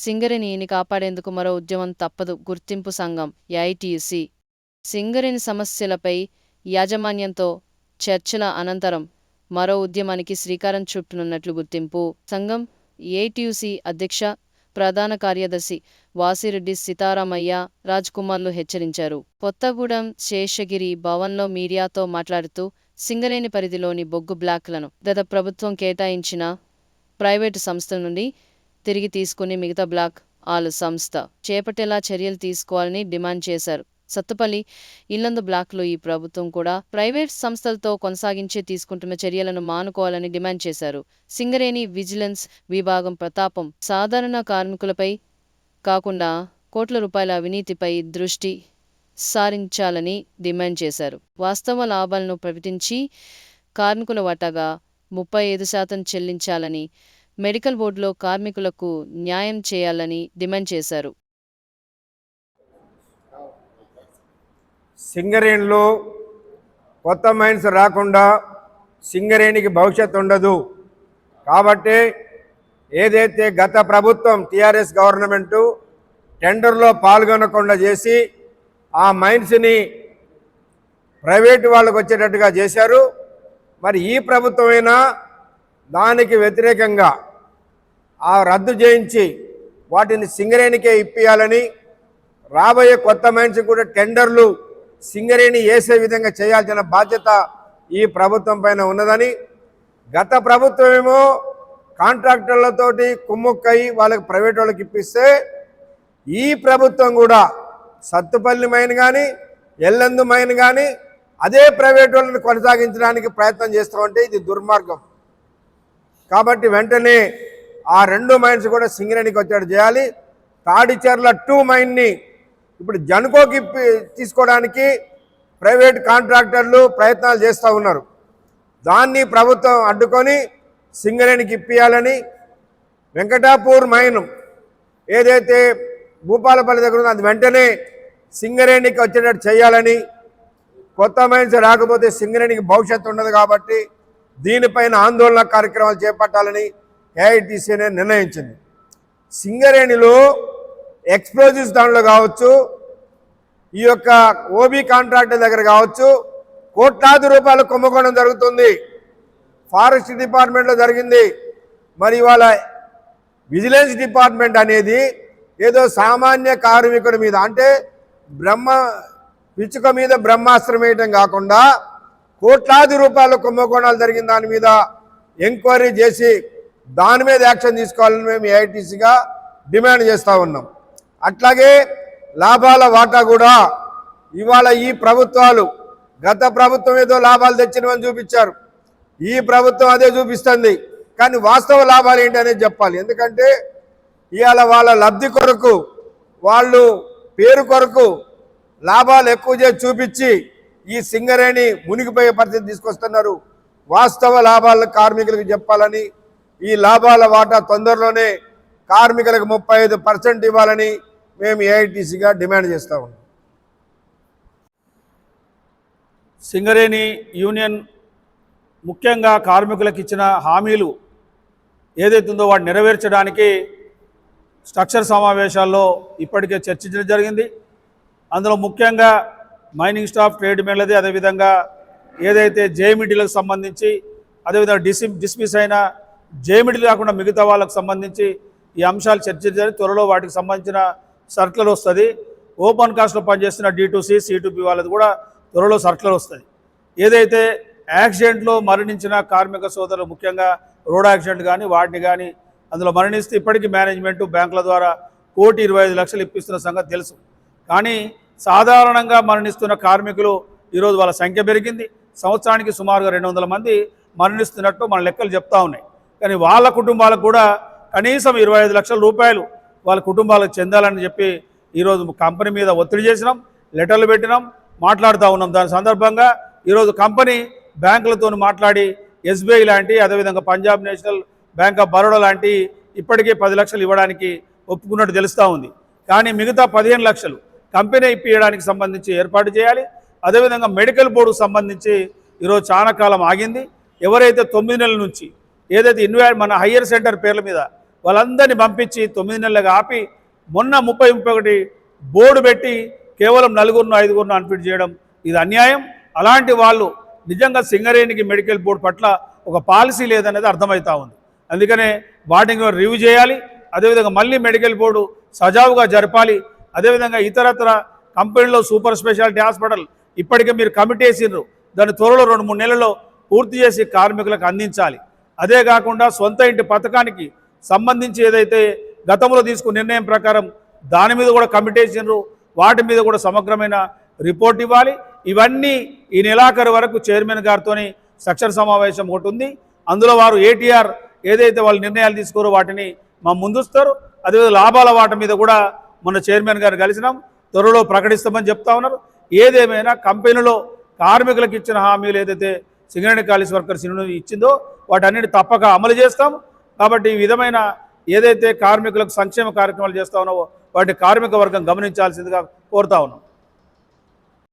సింగరేణిని కాపాడేందుకు మరో ఉద్యమం తప్పదు గుర్తింపు సంఘం ఐటీసీ సింగరేణి సమస్యలపై యాజమాన్యంతో చర్చల అనంతరం మరో ఉద్యమానికి శ్రీకారం చుట్టనున్నట్లు గుర్తింపు. సంఘం ఏఐటీయూసీ అధ్యక్ష ప్రధాన కార్యదర్శి వాసిరెడ్డి సీతారామయ్య రాజ్ కుమార్లు హెచ్చరించారు. కొత్తగూడెం శేషగిరి భవన్లో మీడియాతో మాట్లాడుతూ సింగరేణి పరిధిలోని బొగ్గు బ్లాక్లను గత ప్రభుత్వం కేటాయించిన ప్రైవేటు సంస్థ నుండి తిరిగి తీసుకుని మిగతా బ్లాక్ ఆలు సంస్థ చేపట్టేలా చర్యలు తీసుకోవాలని డిమాండ్ చేశారు. సత్తుపల్లి ఇల్లందు బ్లాక్లో ఈ ప్రభుత్వం కూడా ప్రైవేట్ సంస్థలతో కొనసాగించే తీసుకుంటున్న చర్యలను మానుకోవాలని డిమాండ్ చేశారు. సింగరేణి విజిలెన్స్ విభాగం ప్రతాపం సాధారణ కార్మికులపై కాకుండా కోట్ల రూపాయల అవినీతిపై దృష్టి సారించాలని డిమాండ్ చేశారు. వాస్తవ లాభాలను ప్రకటించి కార్మికుల వాటాగా ముప్పై ఐదు శాతం చెల్లించాలని మెడికల్ బోర్డులో కార్మికులకు న్యాయం చేయాలని డిమాండ్ చేశారు. సింగరేణిలో కొత్త మైన్స్ రాకుండా సింగరేణికి భవిష్యత్తు ఉండదు. కాబట్టి ఏదైతే గత ప్రభుత్వం టీఆర్ఎస్ గవర్నమెంటు టెండర్లో పాల్గొనకుండా చేసి ఆ మైన్స్ని ప్రైవేటు వాళ్ళకు వచ్చేటట్టుగా చేశారు. మరి ఈ ప్రభుత్వమైనా దానికి వ్యతిరేకంగా ఆ రద్దు చేయించి వాటిని సింగరేణికే ఇప్పియాలని రాబోయే కొత్త మైన్స్ కూడా టెండర్లు సింగరేణి వేసే విధంగా చేయాల్సిన బాధ్యత ఈ ప్రభుత్వం పైన ఉన్నదని గత ప్రభుత్వం ఏమో కాంట్రాక్టర్లతోటి కుమ్ముక్కయి వాళ్ళకి ప్రైవేట్ వాళ్ళకి ఇప్పిస్తే ఈ ప్రభుత్వం కూడా సత్తుపల్లి మైన్ కానీ ఎల్లందు మైన్ కానీ అదే ప్రైవేట్ వాళ్ళని కొనసాగించడానికి ప్రయత్నం చేస్తామంటే ఇది దుర్మార్గం. కాబట్టి వెంటనే ఆ రెండు మైన్స్ కూడా సింగరేణికి వచ్చాడు చేయాలి. తాడిచెర్ల టూ మైన్ని ఇప్పుడు జనుకోకి తీసుకోవడానికి ప్రైవేట్ కాంట్రాక్టర్లు ప్రయత్నాలు చేస్తూ ఉన్నారు. దాన్ని ప్రభుత్వం అడ్డుకొని సింగరేణికి ఇప్పియాలని వెంకటాపూర్ మైన్ ఏదైతే భూపాలపల్లి దగ్గర ఉందో అది వెంటనే సింగరేణికి వచ్చేటట్టు చేయాలని కొత్త మైన్స్ రాకపోతే సింగరేణికి భవిష్యత్తు ఉండదు కాబట్టి దీనిపైన ఆందోళన కార్యక్రమాలు చేపట్టాలని ఏఐటీసీనే అనేది నిర్ణయించింది. సింగరేణిలో ఎక్స్ప్లోజివ్స్ దాంట్లో కావచ్చు ఈ యొక్క ఓబీ కాంట్రాక్టర్ దగ్గర కావచ్చు కోట్లాది రూపాయలు కుంభకోణం జరుగుతుంది. ఫారెస్ట్ డిపార్ట్మెంట్లో జరిగింది. మరి ఇవాళ విజిలెన్స్ డిపార్ట్మెంట్ అనేది ఏదో సామాన్య కార్మికుడి మీద అంటే బ్రహ్మ పిచ్చుక మీద బ్రహ్మాస్త్రం వేయటం కాకుండా కోట్లాది రూపాయల కుంభకోణాలు జరిగిన దాని మీద ఎంక్వైరీ చేసి దాని మీద యాక్షన్ తీసుకోవాలని మేము ఏఐటీసీగా డిమాండ్ చేస్తూ ఉన్నాం. అట్లాగే లాభాల వాటా కూడా ఇవాళ ఈ ప్రభుత్వాలు గత ప్రభుత్వం ఏదో లాభాలు తెచ్చినవని చూపించారు. ఈ ప్రభుత్వం అదే చూపిస్తుంది. కానీ వాస్తవ లాభాలు ఏంటి అనేది చెప్పాలి. ఎందుకంటే ఇవాళ వాళ్ళ లబ్ధి కొరకు వాళ్ళు పేరు కొరకు లాభాలు ఎక్కువ చేసి చూపించి ఈ సింగరేణి మునిగిపోయే పరిస్థితి తీసుకొస్తున్నారు. వాస్తవ లాభాలు కార్మికులకు చెప్పాలని ఈ లాభాల వాటా తొందరలోనే కార్మికులకు ముప్పై ఐదు పర్సెంట్ ఇవ్వాలని మేము ఏఐటీసీగా డిమాండ్ చేస్తూ ఉన్నాం. సింగరేణి యూనియన్ ముఖ్యంగా కార్మికులకు ఇచ్చిన హామీలు ఏదైతుందో వాటి నెరవేర్చడానికి స్ట్రక్చర్ సమావేశాల్లో ఇప్పటికే చర్చించడం జరిగింది. అందులో ముఖ్యంగా మైనింగ్ స్టాఫ్ ట్రేడ్ మేళది అదేవిధంగా ఏదైతే జేమిటీలకు సంబంధించి అదేవిధంగా డిసి డిస్మిస్ అయిన జేమిడి కాకుండా మిగతా వాళ్ళకు సంబంధించి ఈ అంశాలు చర్చించాలి త్వరలో వాటికి సంబంధించిన సర్కులర్ వస్తుంది. ఓపెన్ కాస్ట్లో పనిచేస్తున్న డి సిటూపీ వాళ్ళది కూడా త్వరలో సర్కులర్ వస్తుంది. ఏదైతే యాక్సిడెంట్లో మరణించిన కార్మిక సోదరులు ముఖ్యంగా రోడ్ యాక్సిడెంట్ కానీ వాటిని కానీ అందులో మరణిస్తే ఇప్పటికీ మేనేజ్మెంట్ బ్యాంకుల ద్వారా కోటి ఇరవై ఐదు లక్షలు ఇప్పిస్తున్న సంగతి తెలుసు. కానీ సాధారణంగా మరణిస్తున్న కార్మికులు ఈరోజు వాళ్ళ సంఖ్య పెరిగింది. సంవత్సరానికి సుమారుగా రెండు వందల మంది మరణిస్తున్నట్టు మన లెక్కలు చెప్తా ఉన్నాయి. కానీ వాళ్ళ కుటుంబాలకు కూడా కనీసం ఇరవై ఐదు లక్షల రూపాయలు వాళ్ళ కుటుంబాలకు చెందాలని చెప్పి ఈరోజు కంపెనీ మీద ఒత్తిడి చేసినాం లెటర్లు పెట్టినాం మాట్లాడుతూ ఉన్నాం. దాని సందర్భంగా ఈరోజు కంపెనీ బ్యాంకులతో మాట్లాడి ఎస్బీఐ లాంటి అదేవిధంగా Punjab national bank of Baroda లాంటి ఇప్పటికే పది లక్షలు ఇవ్వడానికి ఒప్పుకున్నట్టు తెలుస్తూ ఉంది. కానీ మిగతా పదిహేను లక్షలు కంపెనీ ఇప్పించడానికి సంబంధించి ఏర్పాటు చేయాలి. అదేవిధంగా మెడికల్ బోర్డుకు సంబంధించి ఈరోజు చాలా కాలం ఆగింది. ఎవరైతే తొమ్మిది నెలల నుంచి ఏదైతే ఇన్వై మన హయ్యర్ సెంటర్ పేర్ల మీద వాళ్ళందరినీ పంపించి తొమ్మిది నెలలుగా ఆపి మొన్న ముప్పై ముప్పై ఒకటి బోర్డు పెట్టి కేవలం నలుగురును ఐదుగురును అన్ఫిట్ చేయడం ఇది అన్యాయం. అలాంటి వాళ్ళు నిజంగా సింగరేణికి మెడికల్ బోర్డు పట్ల ఒక పాలసీ లేదనేది అర్థమవుతా ఉంది. అందుకనే వాటిని రివ్యూ చేయాలి అదేవిధంగా మళ్ళీ మెడికల్ బోర్డు సజావుగా జరపాలి అదేవిధంగా ఇతరత్ర కంపెనీలో సూపర్ స్పెషాలిటీ హాస్పిటల్ ఇప్పటికే మీరు కమిటీ వేసిండ్రు దాన్ని త్వరలో రెండు మూడు నెలల్లో పూర్తి చేసి కార్మికులకు అందించాలి. అదే కాకుండా సొంత ఇంటి పథకానికి సంబంధించి ఏదైతే గతంలో తీసుకున్న నిర్ణయం ప్రకారం దాని మీద కూడా కమిటేషన్లు వాటి మీద కూడా సమగ్రమైన రిపోర్ట్ ఇవ్వాలి. ఇవన్నీ ఈ నెలాఖరు వరకు చైర్మన్ గారితో సక్షర సమావేశం ఒకటి ఉంది. అందులో వారు ఏటీఆర్ ఏదైతే వాళ్ళు నిర్ణయాలు తీసుకోరో వాటిని మా ముందుస్తారు అదేవిధంగా లాభాల వాటి మీద కూడా మొన్న చైర్మన్ గారు కలిసినాం. త్వరలో ప్రకటిస్తామని చెప్తా ఉన్నారు. ఏదేమైనా కంపెనీలో కార్మికులకు ఇచ్చిన హామీలు ఏదైతే సింగరేణి కాలేజ్ వర్కర్స్ యూనియన్ ఇచ్చిందో వాటన్నిటి తప్పక అమలు చేస్తాం. కాబట్టి ఈ విధమైన ఏదైతే కార్మికులకు సంక్షేమ కార్యక్రమాలు చేస్తా ఉన్నావో వాటి కార్మిక వర్గం గమనించాల్సిందిగా కోరుతా ఉన్నాం.